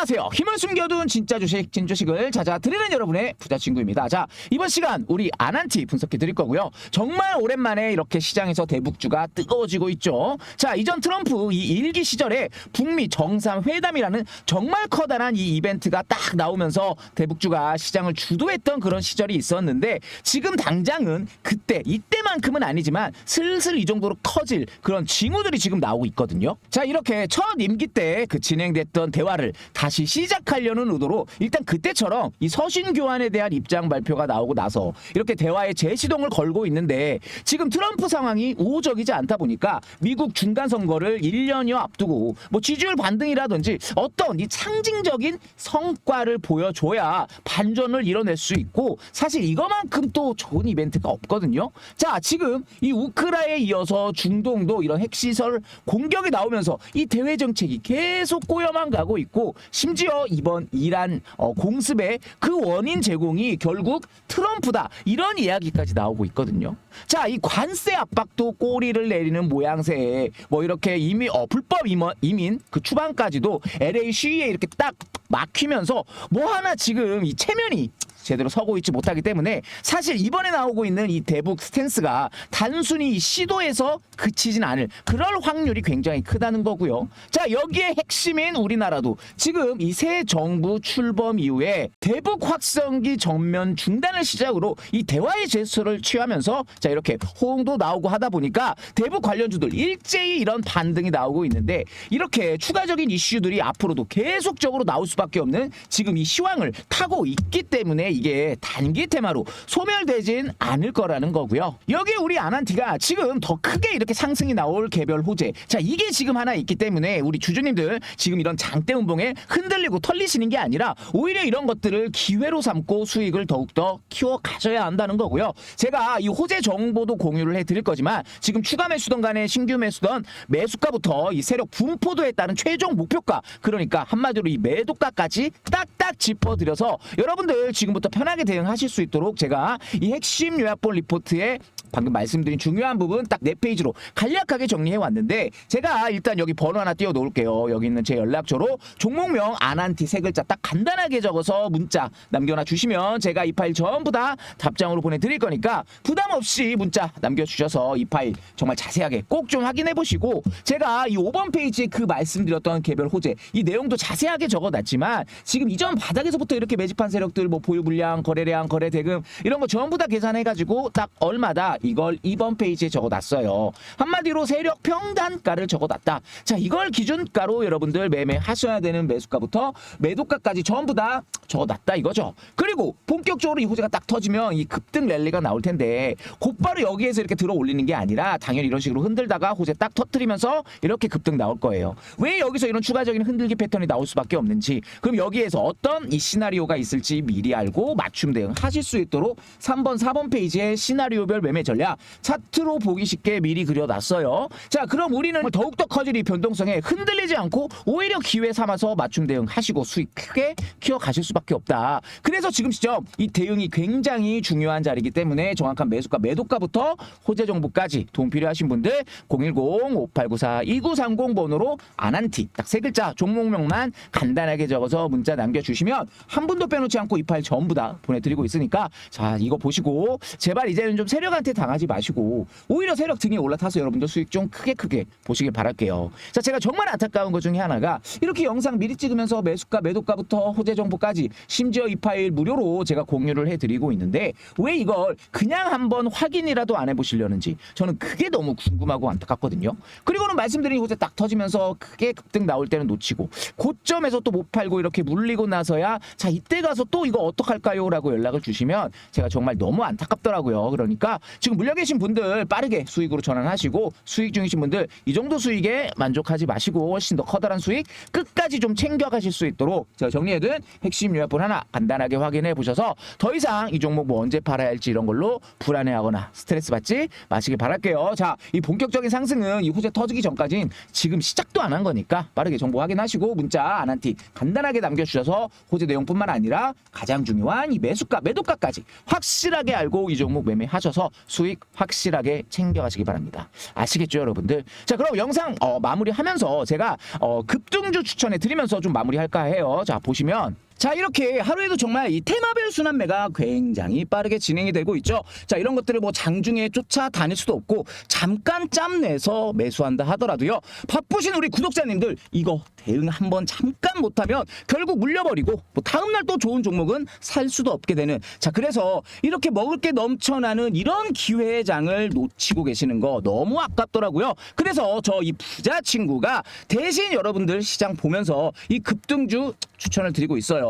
안녕하세요. 힘을 숨겨둔 진짜 주식, 진주식을 찾아 드리는 여러분의 부자 친구입니다. 자, 이번 시간 우리 아난티 분석해 드릴 거고요. 정말 오랜만에 이렇게 시장에서 대북주가 뜨거워지고 있죠. 자, 이전 트럼프 이 일기 시절에 북미 정상 회담이라는 정말 커다란 이 이벤트가 딱 나오면서 대북주가 시장을 주도했던 그런 시절이 있었는데 지금 당장은 그때 이때만큼은 아니지만 슬슬 이 정도로 커질 그런 징후들이 지금 나오고 있거든요. 자, 이렇게 첫 임기 때 그 진행됐던 대화를 다시 시작하려는 의도로 일단 그때처럼 이 서신 교환에 대한 입장 발표가 나오고 나서 이렇게 대화에 재시동을 걸고 있는데 지금 트럼프 상황이 우호적이지 않다 보니까 미국 중간 선거를 1년여 앞두고 뭐 지지율 반등이라든지 어떤 이 상징적인 성과를 보여줘야 반전을 이뤄낼 수 있고 사실 이거만큼 또 좋은 이벤트가 없거든요. 자, 지금 이 우크라에 이어서 중동도 이런 핵시설 공격이 나오면서 이 대외 정책이 계속 꼬여만 가고 있고 심지어 이번 이란 어, 공습의 그 원인 제공이 결국 트럼프다 이런 이야기까지 나오고 있거든요. 자, 이 관세 압박도 꼬리를 내리는 모양새에 뭐 이렇게 이미 어, 불법 임원, 이민 그 추방까지도 LA 시위에 이렇게 딱 막히면서 뭐 하나 지금 이 체면이 제대로 서고 있지 못하기 때문에 사실 이번에 나오고 있는 이 대북 스탠스가 단순히 이 시도에서 그치진 않을 그럴 확률이 굉장히 크다는 거고요. 자 여기에 핵심인 우리나라도 지금 이 새 정부 출범 이후에 대북 확성기 전면 중단을 시작으로 이 대화의 제스처를 취하면서 자 이렇게 호응도 나오고 하다 보니까 대북 관련주들 일제히 이런 반등이 나오고 있는데 이렇게 추가적인 이슈들이 앞으로도 계속적으로 나올 수밖에 없는 지금 이 시황을 타고 있기 때문에 이게 단기 테마로 소멸되진 않을 거라는 거고요. 여기 우리 아난티가 지금 더 크게 이렇게 상승이 나올 개별 호재. 자, 이게 지금 하나 있기 때문에 우리 주주님들 지금 이런 장대 운봉에 흔들리고 털리시는 게 아니라 오히려 이런 것들을 기회로 삼고 수익을 더욱더 키워 가져야 한다는 거고요. 제가 이 호재 정보도 공유를 해 드릴 거지만 지금 추가 매수든 간에 신규 매수든 매수가부터 이 세력 분포도에 따른 최종 목표가 그러니까 한마디로 이 매도가까지 딱딱 짚어 드려서 여러분들 지금부터 편하게 대응하실 수 있도록 제가 이 핵심 요약본 리포트에 방금 말씀드린 중요한 부분 딱 네 페이지로 간략하게 정리해 왔는데 제가 일단 여기 번호 하나 띄워 놓을게요. 여기 있는 제 연락처로 종목명 아난티 세 글자 딱 간단하게 적어서 문자 남겨놔 주시면 제가 이 파일 전부 다 답장으로 보내드릴 거니까 부담 없이 문자 남겨주셔서 이 파일 정말 자세하게 꼭 좀 확인해 보시고 제가 이 5번 페이지에 그 말씀드렸던 개별 호재 이 내용도 자세하게 적어놨지만 지금 이전 바닥에서부터 이렇게 매집한 세력들 뭐 보유 물량 거래량 거래 대금 이런 거 전부 다 계산해가지고 딱 얼마다 이걸 2번 페이지에 적어놨어요. 한마디로 세력 평단가를 적어놨다. 자 이걸 기준가로 여러분들 매매하셔야 되는 매수가부터 매도가까지 전부 다 적어놨다 이거죠. 그리고 본격적으로 이 호재가 딱 터지면 이 급등 랠리가 나올 텐데 곧바로 여기에서 이렇게 들어 올리는 게 아니라 당연히 이런 식으로 흔들다가 호재 딱 터트리면서 이렇게 급등 나올 거예요. 왜 여기서 이런 추가적인 흔들기 패턴이 나올 수밖에 없는지 그럼 여기에서 어떤 이 시나리오가 있을지 미리 알고 맞춤 대응 하실 수 있도록 3번 4번 페이지에 시나리오별 매매 전략 차트로 보기 쉽게 미리 그려놨어요. 자 그럼 우리는 더욱더 커질 이 변동성에 흔들리지 않고 오히려 기회 삼아서 맞춤 대응 하시고 수익 크게 키워 가실 수밖에 없다. 그래서 지금 시점 이 대응이 굉장히 중요한 자리이기 때문에 정확한 매수가 매도가부터 호재 정보까지 도움 필요하신 분들 010-5894-2930 번호로 아난티 딱 세 글자 종목명만 간단하게 적어서 문자 남겨주시면 한 분도 빼놓지 않고 이 파일 전부 다 보내드리고 있으니까 자 이거 보시고 제발 이제는 좀 세력한테 당하지 마시고 오히려 세력 등에 올라타서 여러분들 수익 좀 크게 크게 보시길 바랄게요. 자 제가 정말 안타까운 것 중에 하나가 이렇게 영상 미리 찍으면서 매수가 매도가부터 호재 정보까지 심지어 이 파일 무료로 제가 공유를 해드리고 있는데 왜 이걸 그냥 한번 확인이라도 안 해보시려는지 저는 그게 너무 궁금하고 안타깝거든요. 그리고는 말씀드린 호재 딱 터지면서 크게 급등 나올 때는 놓치고 고점에서 또 못 팔고 이렇게 물리고 나서야 자 이때 가서 또 이거 어떡할까요? 라고 연락을 주시면 제가 정말 너무 안타깝더라고요. 그러니까 지금 물려 계신 분들 빠르게 수익으로 전환하시고 수익 중이신 분들 이 정도 수익에 만족하지 마시고 훨씬 더 커다란 수익 끝까지 좀 챙겨가실 수 있도록 제가 정리해둔 핵심 요약본 하나 간단하게 확인해 보셔서 더 이상 이 종목 뭐 언제 팔아야 할지 이런 걸로 불안해하거나 스트레스 받지 마시길 바랄게요. 자, 이 본격적인 상승은 이 후재 터지기 전까진 지금 시작도 안 한 거니까 빠르게 정보 확인하시고 문자 아난티 간단하게 남겨주셔서 호재 내용뿐만 아니라 가장 중요한 이 매수가 매도가까지 확실하게 알고 이 종목 매매하셔서 수익 확실하게 챙겨가시기 바랍니다. 아시겠죠, 여러분들? 자, 그럼 영상 어, 마무리하면서 제가 어, 급등주 추천해 드리면서 좀 마무리할까 해요. 자, 보시면 자 이렇게 하루에도 정말 이 테마별 순환매가 굉장히 빠르게 진행이 되고 있죠. 자 이런 것들을 뭐 장중에 쫓아다닐 수도 없고 잠깐 짬 내서 매수한다 하더라도요. 바쁘신 우리 구독자님들 이거 대응 한번 잠깐 못하면 결국 물려버리고 뭐 다음날 또 좋은 종목은 살 수도 없게 되는 자 그래서 이렇게 먹을 게 넘쳐나는 이런 기회의 장을 놓치고 계시는 거 너무 아깝더라고요. 그래서 저 이 부자 친구가 대신 여러분들 시장 보면서 이 급등주 추천을 드리고 있어요.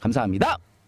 감사합니다.